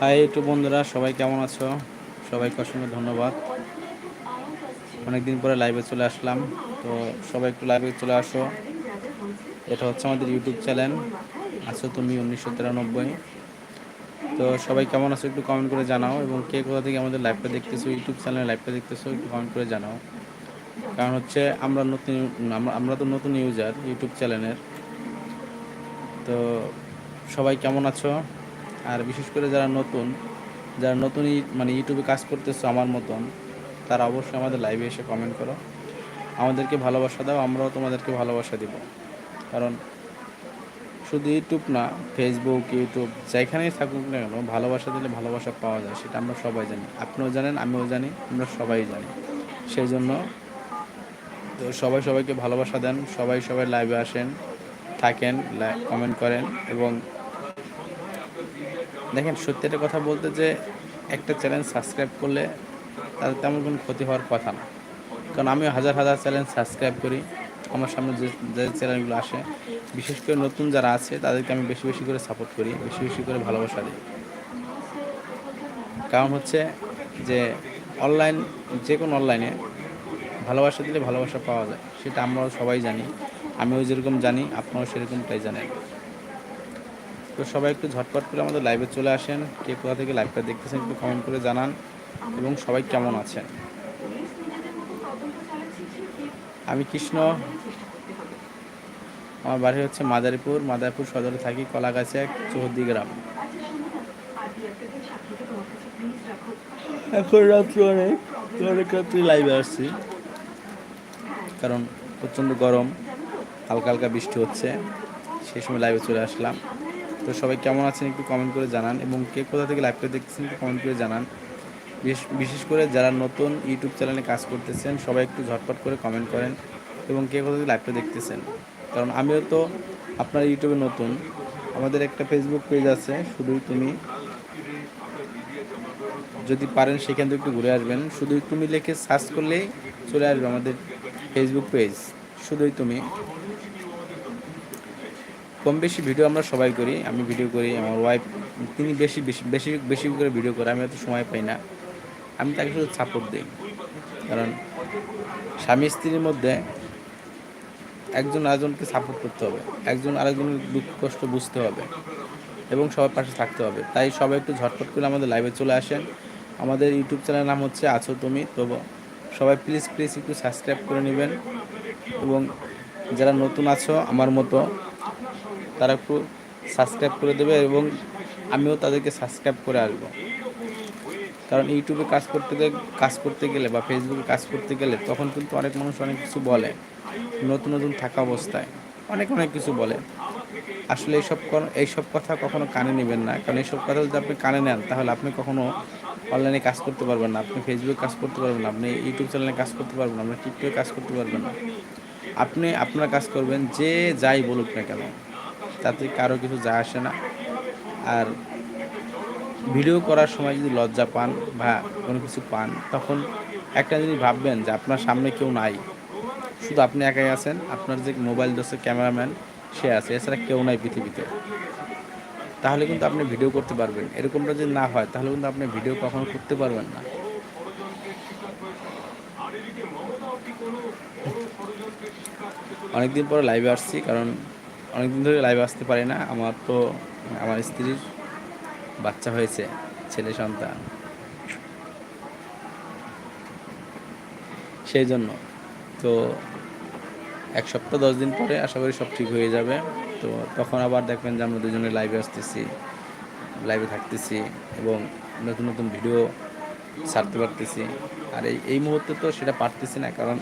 High একটু বন্ধুরা, সবাই কেমন আছো? সবাইকে অসংখ্য ধন্যবাদ। অনেকদিন পরে লাইভে চলে আসলাম, তো সবাই একটু লাইভে চলে আসো। এটা হচ্ছে আমাদের ইউটিউব চ্যানেল আছো তুমি উনিশশো তিরানব্বই। তো সবাই কেমন আছো একটু কমেন্ট করে জানাও, এবং কে কোথা থেকে আমাদের লাইভটা দেখতেছো ইউটিউব চ্যানেলে লাইভটা দেখতেছো, একটু কমেন্ট করে জানাও। কারণ হচ্ছে আমরা নতুন, আমরা- তো নতুন ইউজার ইউটিউব চ্যানেলের তো সবাই কেমন আছো? আর বিশেষ করে যারা নতুন যারা নতুন মানে ইউটিউবে কাজ করতেছো আমার মতন, তারা অবশ্যই আমাদের লাইভে এসে কমেন্ট করো। আমাদেরকে ভালোবাসা দাও, আমরাও তোমাদেরকে ভালোবাসা দিব। কারণ শুধু ইউটিউব না ফেসবুক ইউটিউব যেখানেই থাকুক না কেন, ভালোবাসা দিলে ভালোবাসা পাওয়া যায়, সেটা আমরা সবাই জানি। আপনিও জানেন, আমিও জানি, আমরা সবাই জানি। সেই জন্য তো সবাই সবাইকে ভালোবাসা দেন, সবাই সবাই লাইভে আসেন, থাকেন কমেন্ট করেন এবং দেখেন সত্যি একটা কথা বলতে যে একটা চ্যানেল সাবস্ক্রাইব করলে তার তেমন কোনো ক্ষতি হওয়ার কথা না। কারণ আমি হাজার হাজার চ্যানেল সাবস্ক্রাইব করি, আমার সামনে যে যে চ্যানেলগুলো আসে, বিশেষ করে নতুন যারা আছে, তাদেরকে আমি বেশি বেশি করে সাপোর্ট করি, বেশি বেশি করে ভালোবাসা দিই। কারণ হচ্ছে যে অনলাইন যে কোনো অনলাইনে ভালোবাসা দিলে ভালোবাসা পাওয়া যায়, সেটা আমরাও সবাই জানি, আমিও যেরকম জানি, আপনারাও সেরকমটাই জানেন। তো সবাই একটু ঝটপট করে আমাদের লাইভে চলে আসেন। কে কোথা থেকে লাইভটা দেখতেছেন একটু কমেন্ট করে জানান। এবং সবাই কেমন আছেন? আমি কৃষ্ণ। আমার বাড়ি হচ্ছে মাদারীপুর। মাদারীপুর সদরে থাকি কলাগাছে চৌহদ্দি গ্রাম। এখন রাত্রি অনেক। অনেক রাত্রি লাইভে আসছি। কারণ প্রচণ্ড গরম। হালকা হালকা বৃষ্টি হচ্ছে। সেই সময় লাইভে চলে আসলাম। তো সবাই কেমন আছেন একটু কমেন্ট করে জানান এবং কে কোথা থেকে লাইভটা দেখতেছেন একটু কমেন্ট করে জানান। বিশেষ- বিশেষ করে যারা নতুন ইউটিউব চ্যানেলে কাজ করতেছেন, সবাই একটু ঝটপট করে কমেন্ট করেন এবং কে কোথা থেকে লাইভটা দেখতেছেন। কারণ আমিও তো আপনার ইউটিউবে নতুন। আমাদের একটা ফেসবুক পেজ আছে শুধুই তুমি যদি পারেন সেখান থেকে একটু ঘুরে আসবেন। শুধুই তুমি লেখে সার্চ করলেই চলে আসবে আমাদের ফেসবুক পেজ শুধুই তুমি। কম বেশি ভিডিও আমরা সবাই করি, আমি ভিডিও করি, আমার ওয়াইফ তিনি বেশি বেশি বেশি বেশি করে ভিডিও করে, আমি এত সময় পাই না। আমি তাকে শুধু সাপোর্ট দিই। কারণ স্বামী স্ত্রীর মধ্যে একজন আরেকজনকে সাপোর্ট করতে হবে, একজন আরেকজনের দুঃখ, কষ্ট বুঝতে হবে এবং সবার পাশে থাকতে হবে। তাই সবাই একটু ঝটপট করে আমাদের লাইভে চলে আসেন। আমাদের ইউটিউব চ্যানেলের নাম হচ্ছে আছো তুমি, তো সবাই প্লিজ প্লিজ একটু সাবস্ক্রাইব করে নেবেন। এবং যারা নতুন আছো, আমার মতো তারা একটু সাবস্ক্রাইব করে দেবে এবং আমিও তাদেরকে সাবস্ক্রাইব করে আসব। কারণ ইউটিউবে কাজ করতে গে- কাজ করতে গেলে বা ফেসবুকে কাজ করতে গেলে তখন কিন্তু অনেক মানুষ অনেক কিছু বলে, নতুন নতুন থাকা অবস্থায় অনেক অনেক কিছু বলে। আসলে এইসব এইসব কথা কখনো কানে নেবেন না। কারণ এইসব কথা যদি আপনি কানে নেন, তাহলে আপনি কখনো অনলাইনে কাজ করতে পারবেন না। আপনি ফেসবুকে কাজ করতে পারবেন না। আপনি ইউটিউব চ্যানেলে কাজ করতে পারবেন না। আপনি টিকটকে কাজ করতে পারবেন না। আপনি আপনার কাজ করবেন যে যাই বলুক না কেন। তাতে কারও কিছু যায় আসে না। আর ভিডিও করার সময় যদি লজ্জা পান বা কোনো কিছু পান, তখন একটা জিনিস ভাববেন যে আপনার সামনে কেউ নাই। শুধু আপনি একাই আছেন, আপনার যে মোবাইল দোষে ক্যামেরাম্যান, সে আছে, এছাড়া কেউ নাই পৃথিবীতে। তাহলে কিন্তু আপনি ভিডিও করতে পারবেন। এরকমটা যদি না হয়, তাহলে কিন্তু আপনি ভিডিও কখনো করতে পারবেন না। অনেকদিন পরে লাইভে আসছি, কারণ অনেকদিন ধরে লাইভে আসতে পারি না। আমার তো, আমার স্ত্রীর বাচ্চা হয়েছে, ছেলে সন্তান। সেই জন্য। তো এক সপ্তাহ, দশ দিন পরে আশা করি সব ঠিক হয়ে যাবে। তো তখন আবার দেখবেন যে আমরা দুজনে লাইভে আসতেছি লাইভে থাকতেছি এবং নতুন নতুন ভিডিও ছাড়তে পারতেছি। আর এই এই মুহূর্তে তো সেটা পারতেছি না, কারণ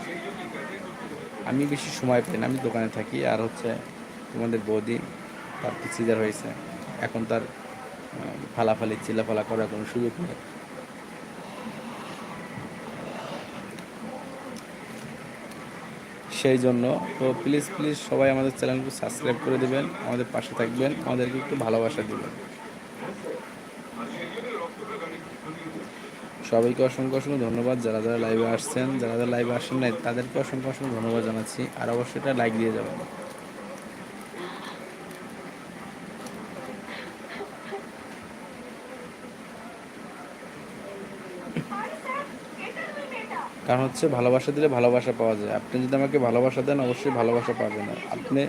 আমি বেশি সময় পাই না, আমি দোকানে থাকি। আর হচ্ছে তোমাদের বৌদি তার সিজার হয়েছে। এখন তার ফালাফালি চিলাফালা করার কোনো সুযোগ নেই। সেই জন্য তো প্লিজ প্লিজ সবাই আমাদের চ্যানেলকে সাবস্ক্রাইব করে দেবেন, আমাদের পাশে থাকবেন, আমাদেরকে একটু ভালোবাসা দিবেন। সবাইকে অসংখ্য অসংখ্য ধন্যবাদ। যারা যারা লাইভে আসছেন, যারা যারা লাইভে আসেন নাই, তাদেরকে অসংখ্য অসংখ্য ধন্যবাদ জানাচ্ছি। আর অবশ্যই এটা লাইক দিয়ে যাবেন। কারণ হচ্ছে ভালোবাসা দিলে ভালোবাসা পাওয়া যায়। আপনি যদি আমাকে ভালোবাসা দেন, অবশ্যই ভালোবাসা পাবেন। আপনি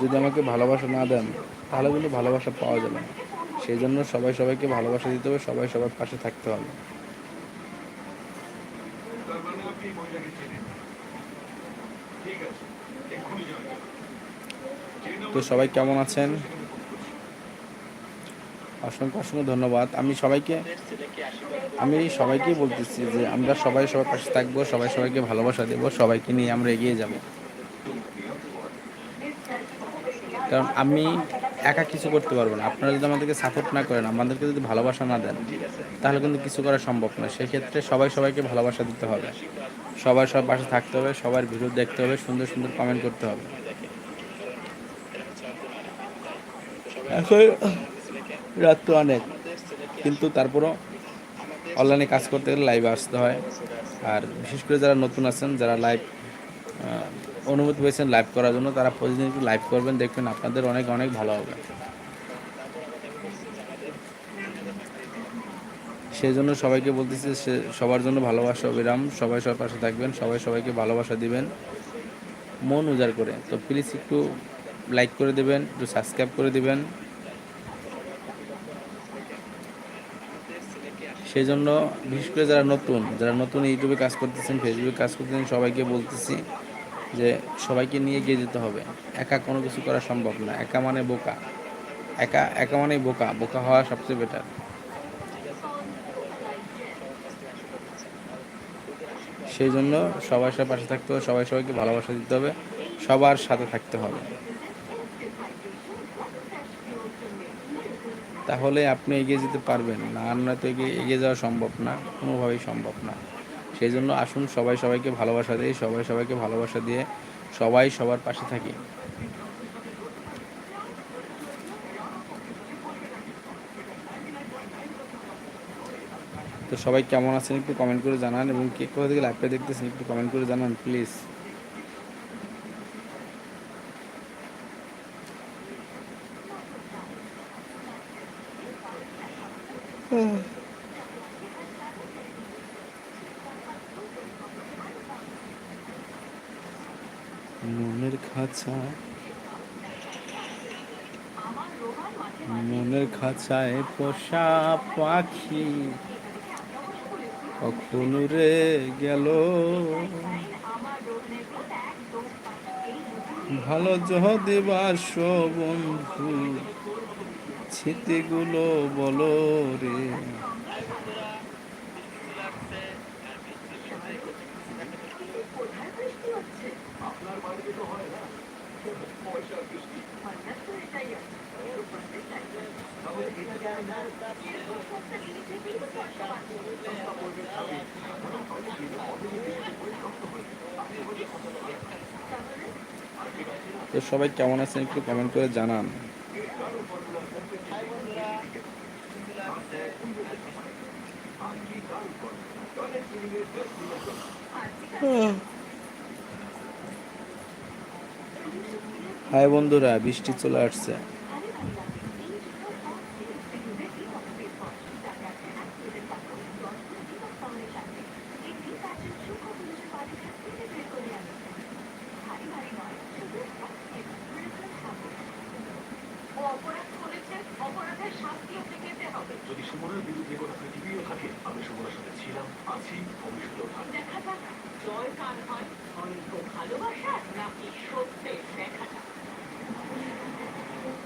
যদি আমাকে ভালোবাসা না দেন, তাহলে কিন্তু ভালোবাসা পাওয়া যাবে না। সেই জন্য সবাই সবাইকে ভালোবাসা দিতে হবে, সবাই সবার পাশে থাকতে হবে। তো সবাই কেমন আছেন? অসংখ্য অসংখ্য ধন্যবাদ। আমি সবাইকে, আমি সবাইকেই বলতেছি যে আমরা সবাই সবার পাশে থাকব, সবাই সবাইকে ভালোবাসা দেবো, সবাইকে নিয়ে আমরা এগিয়ে যাব। কারণ আমি একা কিছু করতে পারব না। আপনারা যদি আমাদেরকে সাপোর্ট না করেন, আমাদেরকে যদি ভালোবাসা না দেন, তাহলে কিন্তু কিছু করা সম্ভব নয়। সেক্ষেত্রে সবাই সবাইকে ভালোবাসা দিতে হবে। সবার সবার পাশে থাকতে হবে, সবার ভিডিও দেখতে হবে, সুন্দর সুন্দর কমেন্ট করতে হবে। এখন রাত তো অনেক। কিন্তু তারপরও অনলাইনে কাজ করতে গেলে লাইভে আসতে হয়। আর বিশেষ করে যারা নতুন আছেন, যারা লাইভ অনুমতি পেয়েছেন লাইভ করার জন্য, তারা প্রতিদিন লাইভ করবেন, দেখবেন আপনাদের অনেক অনেক ভালো হবে। সেই জন্য সবাইকে বলতেছি সে, সবার জন্য ভালোবাসা অবিরাম। সবাই সবার পাশে থাকবেন, সবাই সবাইকে ভালোবাসা দিবেন। মন উজাড় করে। তো প্লিজ একটু লাইক করে দেবেন, একটু সাবস্ক্রাইব করে দিবেন। সেই জন্য বিশেষ করে যারা নতুন যারা নতুন ইউটিউবে কাজ করতেছেন, ফেসবুকে কাজ করতেছেন, সবাইকে বলতেছি যে সবাইকে নিয়ে এগিয়ে যেতে হবে। একা কোনো কিছু করা সম্ভব না। একা মানে বোকা। একা একা মানে বোকা। বোকা হওয়া সবচেয়ে বেটার সেই জন্য সবাই সবার পাশে থাকতে হবে, সবাই সবাইকে ভালোবাসা দিতে হবে, সবার সাথে থাকতে হবে। তাহলে আপনি এগিয়ে যেতে পারবেন। না আর নয়তো এগিয়ে এগিয়ে যাওয়া সম্ভব না, কোনোভাবেই সম্ভব না। সেই জন্য আসুন, সবাই সবাইকে ভালোবাসা দিই সবাই সবাইকে ভালোবাসা দিয়ে সবাই সবার পাশে থাকি। তো সবাই কেমন আছেন একটু কমেন্ট করে জানান এবং কে কোথা থেকে লাইভটা দেখতেছেন একটু কমেন্ট করে জানান প্লিজ খাঁচা মনের খাঁচায় পোষা পাখি কখন রে গেল? ভালো যদি বাস বন্ধু, স্মৃতিগুলো বলো রে। তো সবাই কেমন আছেন একটু কমেন্ট করে জানান। হাই বন্ধুরা বৃষ্টি চলে আসছে যদি সুমনের বিরুদ্ধে কোনো পৃথিবীও থাকে আমি সুমনের সাথে ছিলাম আছি ভবিষ্যতেও থাকব দেখা যাক জয় কার হয় অন্ধ ভালোবাসা নাকি সত্যের দেখা যাক প্রতিদিন রাত নটায় শুধুমাত্র এটাতে বাংলায় এই নাও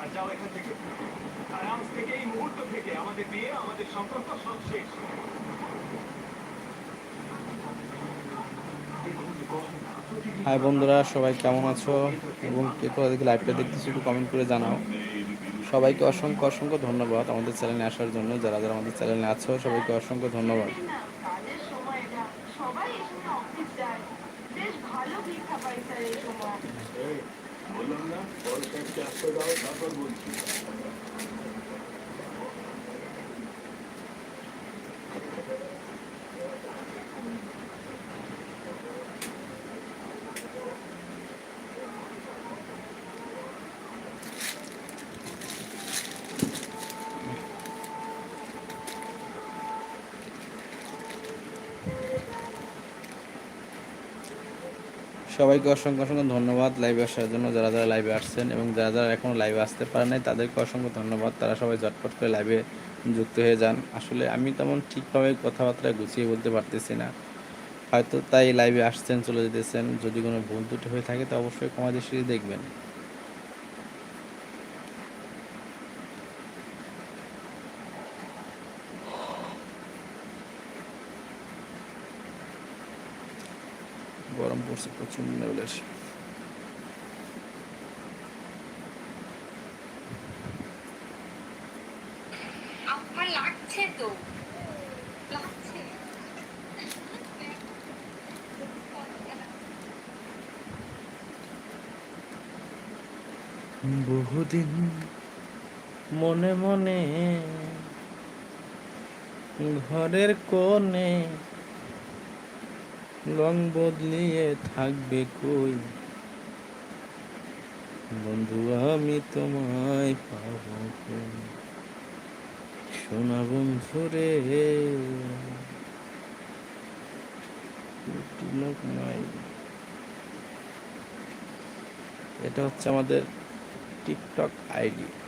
আর যাও এখান থেকে আর আজ থেকে এই থেকে আমাদের বিয়ে আমাদের সম্পর্ক সব শেষ হাই বন্ধুরা, সবাই কেমন আছো? এবং কে কোথা থেকে লাইভটা দেখতেছো একটু কমেন্ট করে জানাও। সবাইকে অসংখ্য অসংখ্য ধন্যবাদ আমাদের চ্যানেলে আসার জন্য। যারা যারা আমাদের চ্যানেলে আছো, সবাইকে অসংখ্য ধন্যবাদ। বলছি। সবাইকে অসংখ্য অসংখ্য ধন্যবাদ লাইভে আসার জন্য, যারা যারা লাইভে আসছেন এবং যারা যারা এখনও লাইভে আসতে পারে নাই, তাদেরকে অসংখ্য ধন্যবাদ। তারা সবাই ঝটপট করে লাইভে যুক্ত হয়ে যান। আসলে আমি তেমন ঠিকভাবে কথাবার্তা গুছিয়ে বলতে পারতেছি না। হয়তো তাই লাইভে আসছেন, চলে যেতেছেন। যদি কোনো ত্রুটি হয়ে থাকে, তো অবশ্যই কমাদের দেখবেন। পড়ছে প্রচণ্ড লেভেলের লাগছে তো লাগছে বহুদিন মনে মনে ঘরের কোণে রং বদলিয়ে থাকবে কই? বন্ধু, আমি তোমায় পাব সোনা বন্ধু রে এটা হচ্ছে আমাদের টিকটক আইডি।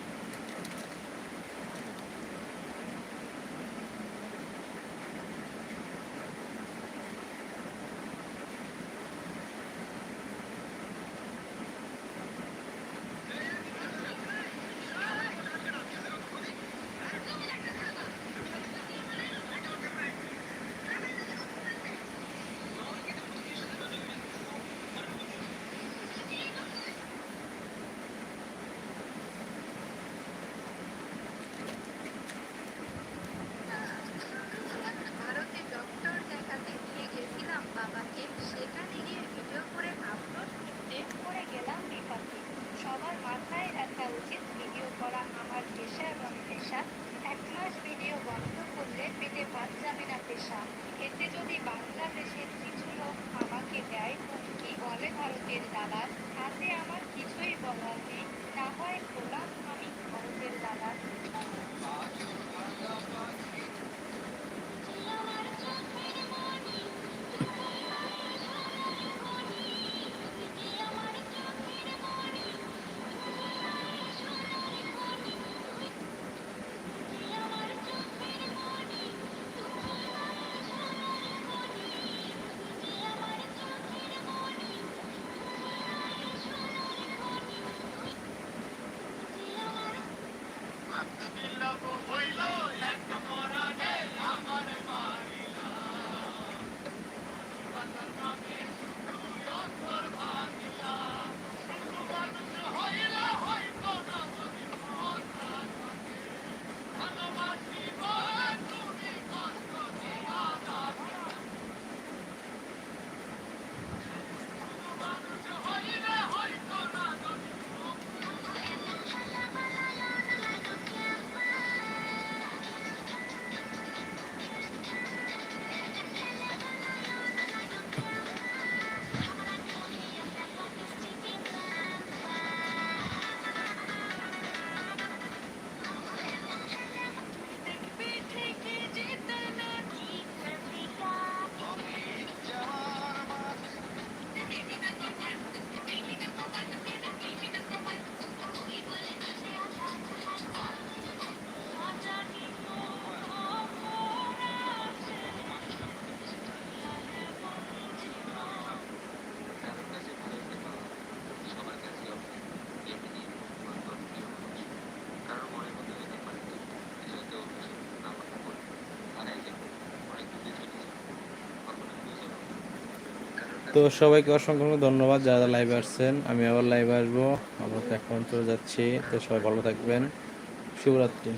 হইল তো সবাইকে অসংখ্য ধন্যবাদ যারা লাইভে আসছেন। আমি আবার লাইভে আসব। আমরা তো এখন চলে যাচ্ছি। তো সবাই ভালো থাকবেন। শুভরাত্রি।